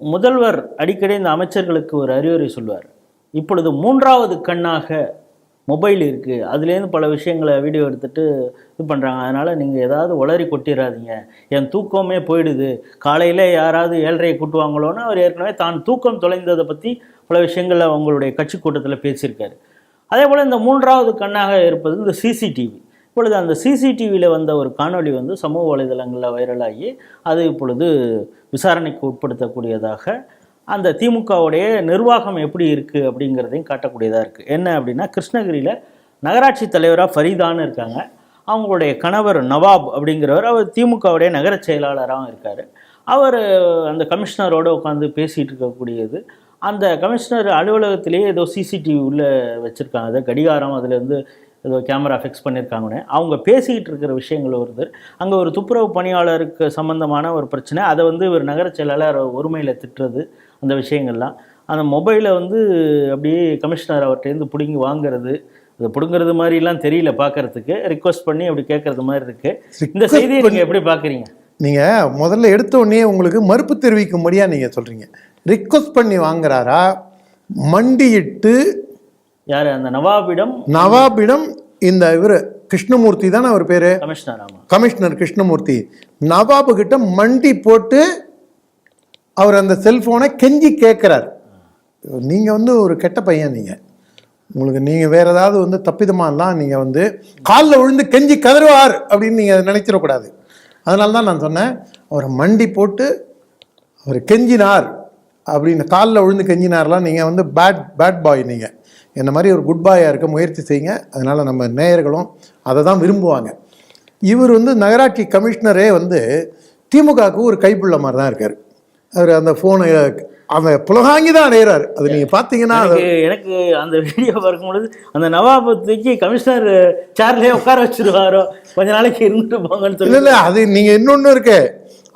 முதல்வர் அடிக்கடி இந்த அமைச்சர்களுக்கு ஒரு அறிவுரை சொல்வார் இப்பொழுது மூன்றாவது கண்ணாக மொபைல் இருக்குது அதுலேருந்து பல விஷயங்களை வீடியோ எடுத்துகிட்டு இது பண்ணுறாங்க அதனால் நீங்கள் ஏதாவது உளறி கொட்டிடாதீங்க என் தூக்கமே போயிடுது. காலையில் யாராவது ஏழரையை கூட்டுவாங்களோன்னு அவர் ஏற்கனவே தான் தூக்கம் தொலைந்ததை பற்றி பல விஷயங்களை அவங்களுடைய கட்சி கூட்டத்தில் பேசியிருக்காரு. அதே போல் இந்த மூன்றாவது கண்ணாக இருப்பது இந்த சிசிடிவி இப்பொழுது அந்த சிசிடிவியில் வந்த ஒரு காணொளி வந்து சமூக வலைதளங்களில் வைரலாகி அது இப்பொழுது விசாரணைக்கு உட்படுத்தக்கூடியதாக அந்த திமுகவுடைய நிர்வாகம் எப்படி இருக்குது அப்படிங்கிறதையும் காட்டக்கூடியதாக இருக்குது என்ன அப்படின்னா கிருஷ்ணகிரியில் நகராட்சி தலைவராக ஃபரீதான்னு இருக்காங்க. அவங்களுடைய கணவர் நவாப் அப்படிங்கிறவர் அவர் திமுகவுடைய நகர செயலாளராகவும் இருக்கார். அவர் அந்த கமிஷனரோடு உட்காந்து பேசிகிட்டு இருக்கக்கூடியது. அந்த கமிஷனர் அலுவலகத்திலேயே ஏதோ சிசிடிவி உள்ளே வச்சுருக்காங்க. அதை கடிகாரம் அதுலேருந்து ஏதோ கேமரா ஃபிக்ஸ் பண்ணியிருக்காங்கன்னு. அவங்க பேசிக்கிட்டு இருக்கிற விஷயங்கள் வருது அங்கே ஒரு துப்புரவு பணியாளருக்கு சம்மந்தமான ஒரு பிரச்சனை அதை வந்து ஒரு நகர செயலாளர் ஒருமையில் திட்டுறது அந்த விஷயங்கள்லாம். அந்த மொபைலை வந்து அப்படியே கமிஷனர் அவர்கிட்டேருந்து பிடுங்கி வாங்குறது அது பிடுங்கிறது மாதிரிலாம் தெரியல பார்க்கறதுக்கு. ரிக்வஸ்ட் பண்ணி அப்படி கேட்கறது மாதிரி இருக்கு. இந்த செய்தியை நீங்கள் எப்படி பார்க்குறீங்க? நீங்கள் முதல்ல எடுத்த உடனே உங்களுக்கு மறுப்பு தெரிவிக்கும்படியாக நீங்கள் சொல்கிறீங்க ரிக்வஸ்ட் பண்ணி வாங்குறாரா? மண்டியிட்டு யார்? அந்த நவாபிடம் நவாபிடம் இந்த இவர் கிருஷ்ணமூர்த்தி தானே அவர் பேர்? Commissioner commissioner Krishnamurthy. நவாபு கிட்ட மண்டி போட்டு அவர் அந்த செல்போனை கெஞ்சி கேட்குறார் நீங்கள் வந்து ஒரு கெட்ட பையன் நீங்கள் உங்களுக்கு நீங்கள் வேற ஏதாவது வந்து தப்பிதமாலாம் நீங்கள் வந்து காலில் விழுந்து கெஞ்சி கதறுவார் அப்படின்னு நீங்கள் நினைச்சிடக்கூடாது. அதனால தான் நான் சொன்னேன் அவரை மண்டி போட்டு அவர் கெஞ்சினார் அப்படின்னு காலில் விழுந்து கெஞ்சினார்லாம் நீங்கள் வந்து பேட் பேட் பாய் நீங்கள் என்ன மாதிரி ஒரு குட் பாயாக இருக்க முயற்சி செய்யுங்க. அதனால் நம்ம நேயர்களும் அதை தான் விரும்புவாங்க. இவர் வந்து நகராட்சி கமிஷனரே வந்து திமுகவுக்கு ஒரு கைப்புள்ள மாதிரி தான் இருக்கார். அவர் அந்த ஃபோனை அந்த புலகாங்கி தான் அடையிறாரு அது நீங்கள் பார்த்தீங்கன்னா எனக்கு அந்த வீடியோ பார்க்கும்பொழுது அந்த நவாபை தூக்கி கமிஷனர் சேர்லயே உட்கார வச்சிருவாரோ? கொஞ்ச நாளைக்கு இருந்துட்டு போங்கன்னு சொல்லி இல்லை அது நீங்கள் இன்னொன்று இருக்கு.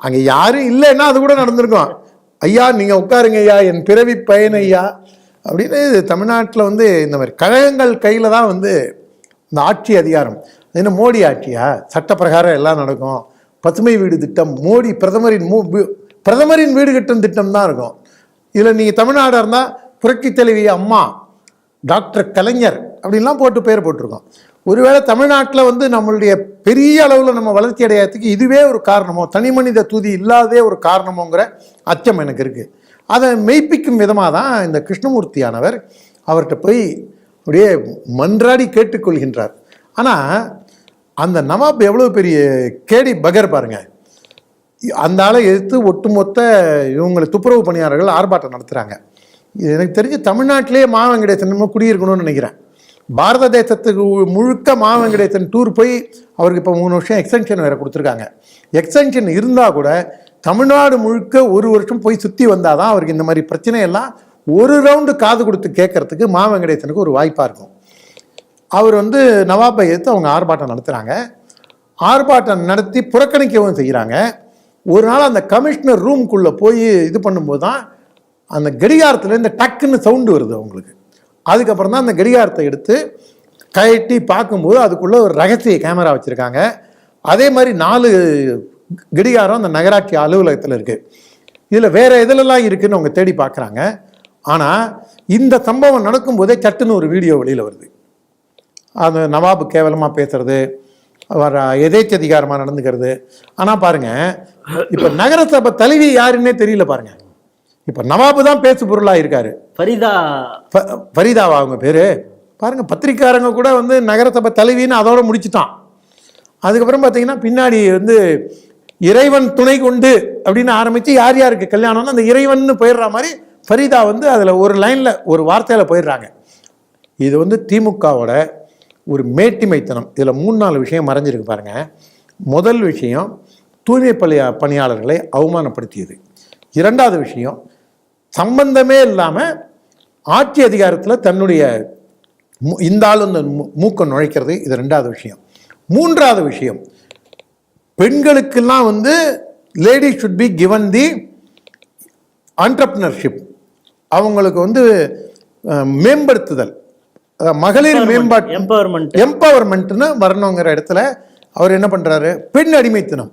அங்கே யாரும் இல்லைன்னா அது கூட நடந்திருக்கும். ஐயா நீங்கள் உட்காருங்க ஐயா என் பிறவி பயன் ஐயா. அப்படின்னு தமிழ்நாட்டில் வந்து இந்த மாதிரி கழகங்கள் கையில் தான் வந்து இந்த ஆட்சி அதிகாரம். என்ன மோடி ஆட்சியா? சட்டப்பிரகாரம் எல்லாம் நடக்கும். பசுமை வீடு திட்டம் மோடி பிரதமரின் மூ பிரதமரின் வீடு கட்டும் திட்டம் தான் இருக்கும். இதில் நீங்கள் தமிழ்நாடாக இருந்தால் புரட்சி தலைவி அம்மா டாக்டர் கலைஞர் அப்படின்லாம் போட்டு பேர் போட்டிருக்கோம். ஒருவேளை தமிழ்நாட்டில் வந்து நம்மளுடைய பெரிய அளவில் நம்ம வளர்ச்சி அடையாததுக்கு இதுவே ஒரு காரணமோ? தனி மனித தூதி இல்லாதே ஒரு காரணமோங்கிற அச்சம் எனக்கு இருக்குது அதை மெய்ப்பிக்கும் விதமாக தான் இந்த கிருஷ்ணமூர்த்தியானவர் அவர்கிட்ட போய் அப்படியே மன்றாடி கேட்டுக்கொள்கின்றார். ஆனால் அந்த நவாப் எவ்வளோ பெரிய கேடி பகர் பாருங்கள் அந்த ஆளை எதிர்த்து ஒட்டுமொத்த இவங்களை துப்புரவு பணியாளர்கள் ஆர்ப்பாட்டம் நடத்துகிறாங்க இது எனக்கு தெரிஞ்சு தமிழ்நாட்டிலேயே மா வெங்கடேசன் குடியிருக்கணும்னு நினைக்கிறேன். பாரத தேசத்துக்கு முழுக்க மாவங்கடேசன் டூர் போய் அவருக்கு இப்போ மூணு வருஷம் எக்ஸ்டென்ஷன் வேறு கொடுத்துருக்காங்க. எக்ஸ்டென்ஷன் இருந்தால் கூட தமிழ்நாடு முழுக்க ஒரு வருஷம் போய் சுற்றி வந்தால் தான் அவருக்கு இந்த மாதிரி பிரச்சனையெல்லாம் ஒரு ரவுண்டு காது கொடுத்து கேட்கறதுக்கு மா வெங்கடேசனுக்கு ஒரு வாய்ப்பாக இருக்கும். அவர் வந்து நவாபை எதிர்த்து அவங்க ஆர்ப்பாட்டம் நடத்துகிறாங்க ஆர்ப்பாட்டம் நடத்தி புறக்கணிக்கவும் செய்கிறாங்க ஒரு நாள் அந்த கமிஷனர் ரூம்குள்ளே போய் இது பண்ணும்போது தான் அந்த கடிகாரத்தில் இந்த டக்குன்னு சவுண்டு வருது அவங்களுக்கு. அதுக்கப்புறம் தான் அந்த கடிகாரத்தை எடுத்து கழட்டி பார்க்கும்போது அதுக்குள்ளே ஒரு ரகசிய கேமரா வச்சுருக்காங்க. அதே மாதிரி நாலு கடிகாரம் அந்த நகராட்சி அலுவலகத்தில் இருக்குது இதில் வேறு எதுலலாம் இருக்குன்னு அவங்க தேடி பார்க்குறாங்க ஆனால் இந்த சம்பவம் நடக்கும்போதே சட்டுன்னு ஒரு வீடியோ வெளியில் வருது. அந்த நவாபு கேவலமாக பேசுறது அவர் எதேச்சதிகாரமாக நடந்துக்கிறது. ஆனால் பாருங்க இப்போ நகரசபை தலைவி யாருன்னே தெரியல பாருங்க. இப்போ நவாபு தான் பேசு பொருளாக இருக்காரு. ஃபரிதா. ஃப- ஃபரீதாவா அவங்க பேர்? பாருங்க பத்திரிக்காரங்க கூட வந்து நகரசபை தலைவின்னு அதோட முடிச்சிட்டான். அதுக்கப்புறம் பார்த்தீங்கன்னா பின்னாடி வந்து இறைவன் துணை கொண்டு அப்படின்னு ஆரம்பித்து யார் யாருக்கு கல்யாணம்னு அந்த இறைவன்னு போயிடுற மாதிரி ஃபரீதா வந்து அதில் ஒரு லைனில் ஒரு வார்த்தையில் போயிடுறாங்க. இது வந்து திமுகவோட ஒரு மேட்டிமைத்தனம். இதில் மூணு நாலு விஷயம் மறைஞ்சிருக்கு பாருங்கள் முதல் விஷயம் தூய்மை பணியா பணியாளர்களை அவமானப்படுத்தியது. இரண்டாவது விஷயம் சம்பந்தமே இல்லாமல் ஆட்சி அதிகாரத்தில் தன்னுடைய மு- இந்த ஆள் இந்த மூ- மூக்கை நுழைக்கிறது. இது ரெண்டாவது விஷயம். மூன்றாவது விஷயம் பெண்களுக்கெல்லாம் வந்து lady should be given the entrepreneurship. அவங்களுக்கு வந்து மேம்படுத்துதல். மகளிர் மேம்பாட்டு எம்பவர்மெண்ட் எம்பவர்மெண்ட்னு வரணுங்கிற இடத்துல அவர் என்ன பண்ணுறாரு பெண் அடிமைத்தனம்.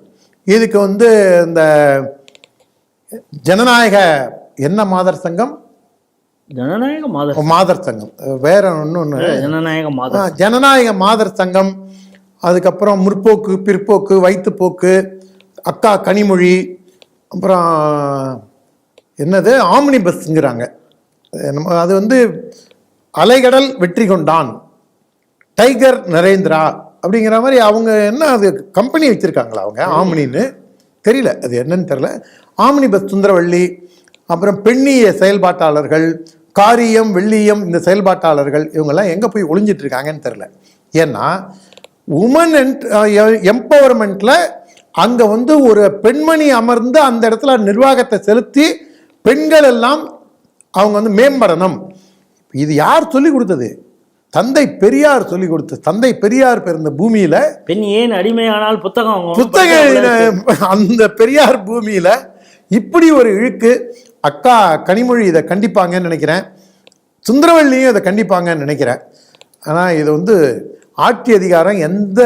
இதுக்கு வந்து இந்த ஜனநாயக என்ன மாதர் சங்கம்? ஜனநாயக மாதர் மாதர் சங்கம். வேற ஒன்று ஒன்று ஜனநாயக மாதர் ஜனநாயக மாதர் சங்கம். அதுக்கப்புறம் முற்போக்கு பிற்போக்கு வைத்துப்போக்கு அக்கா கனிமொழி அப்புறம் என்னது? ஆம்னி பஸ்ங்கிறாங்க. அது நம்ம அது வந்து அலைகடல் வெற்றி கொண்டான் டைகர் நரேந்திரா அப்படிங்கிற மாதிரி அவங்க என்ன அது கம்பெனி வச்சுருக்காங்களா அவங்க ஆம்னின்னு? தெரியல. அது என்னன்னு தெரியல. ஆம்னி பஸ் சுந்தரவள்ளி அப்புறம் பெண்ணிய செயல்பாட்டாளர்கள் காரியம் வெள்ளியம் இந்த செயல்பாட்டாளர்கள் இவங்கெல்லாம் எங்கே போய் ஒளிஞ்சிட்டு இருக்காங்கன்னு தெரில ஏன்னா உமன் எம்பவர்மெண்ட்டில் அங்கே வந்து ஒரு பெண்மணி அமர்ந்து அந்த இடத்துல நிர்வாகத்தை செலுத்தி பெண்கள் எல்லாம் அவங்க வந்து மேம்படணும். இது யார் சொல்லி கொடுத்தது? தந்தை பெரியார் சொல்லி கொடுத்தது தந்தை பெரியார் பிறந்த பூமியில பெண் ஏன் அடிமையானால் புத்தகம் வாங்கணும். புத்தக எழுதின அந்த பெரியார் பூமியில இப்படி ஒரு இழுக்கு. அக்கா கனிமொழி இதை கண்டிப்பாங்கன்னு நினைக்கிறேன். சுந்தரவள்ளியும் இதை கண்டிப்பாங்கன்னு நினைக்கிறேன். ஆனால் இது வந்து ஆட்சி அதிகாரம் எந்த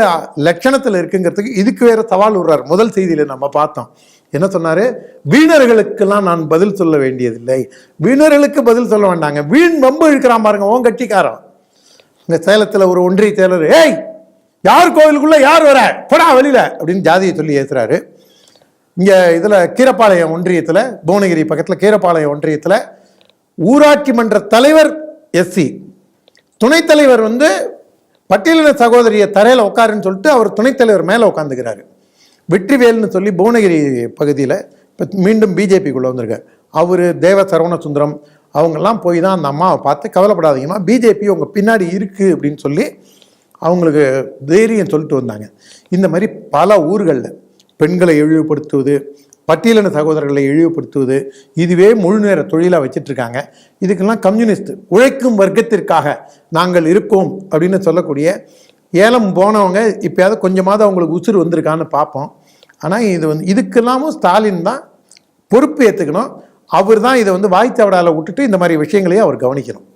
லட்சணத்தில் இருக்குங்கிறதுக்கு இதுக்கு வேற சவால் விடுறார். முதல் செய்தியில் நம்ம பார்த்தோம். என்ன சொன்னாரு? வீணர்களுக்கெல்லாம் நான் பதில் சொல்ல வேண்டியதில்லை. வீணர்களுக்கு பதில் சொல்ல வேண்டாங்க. வீண் வம்பு இழுக்கிறான் பாருங்க ஓன் கட்சிக்காரன். இந்த சேலத்தில் ஒரு ஒன்றிய செயலர் ஏய் யார் கோவிலுக்குள்ளே யார் வர? போடா வெளியில். அப்படின்னு ஜாதியை சொல்லி ஏற்றுறாரு இங்கே இதில் கீரப்பாளையம் ஒன்றியத்தில் புவனகிரி பக்கத்தில் கீரப்பாளையம் ஒன்றியத்தில் ஊராட்சி மன்ற தலைவர் எஸ்சி. துணைத் தலைவர் வந்து பட்டியலின சகோதரியை தரையில் உட்காருன்னு சொல்லிட்டு அவர் துணைத்தலைவர் மேலே உட்காந்துக்கிறாரு. வெற்றிவேல்னு சொல்லி புவனகிரி பகுதியில் இப்போ மீண்டும் பிஜேபிக்குள்ளே வந்திருக்கார். அவர் தேவ சரவண சுந்தரம் அவங்கெல்லாம் போய் தான் அந்த அம்மாவை பார்த்து கவலைப்படாதீங்கம்மா பிஜேபி உங்கள் பின்னாடி இருக்குது அப்படின்னு சொல்லி அவங்களுக்கு தைரியம் சொல்லிட்டு வந்தாங்க. இந்த மாதிரி பல ஊர்களில் பெண்களை இழிவுபடுத்துவது பட்டியலின சகோதரர்களை இழிவுபடுத்துவது இதுவே முழு நேர தொழிலாக வச்சிட்ருக்காங்க. இதுக்கெல்லாம் கம்யூனிஸ்ட் உழைக்கும் வர்க்கத்திற்காக நாங்கள் இருக்கோம் அப்படின்னு சொல்லக்கூடிய ஏலம் போனவங்க இப்போயாவது கொஞ்சமாவது அவங்களுக்கு உசுறு வந்திருக்கான்னு பார்ப்போம். ஆனால் இது வந்து இதுக்கெல்லாமும் ஸ்டாலின் தான் பொறுப்பு ஏற்றுக்கணும் அவர் தான் இதை வந்து வாய்த்தவடாவில் விட்டுட்டு இந்த மாதிரி விஷயங்களையும் அவர் கவனிக்கணும்.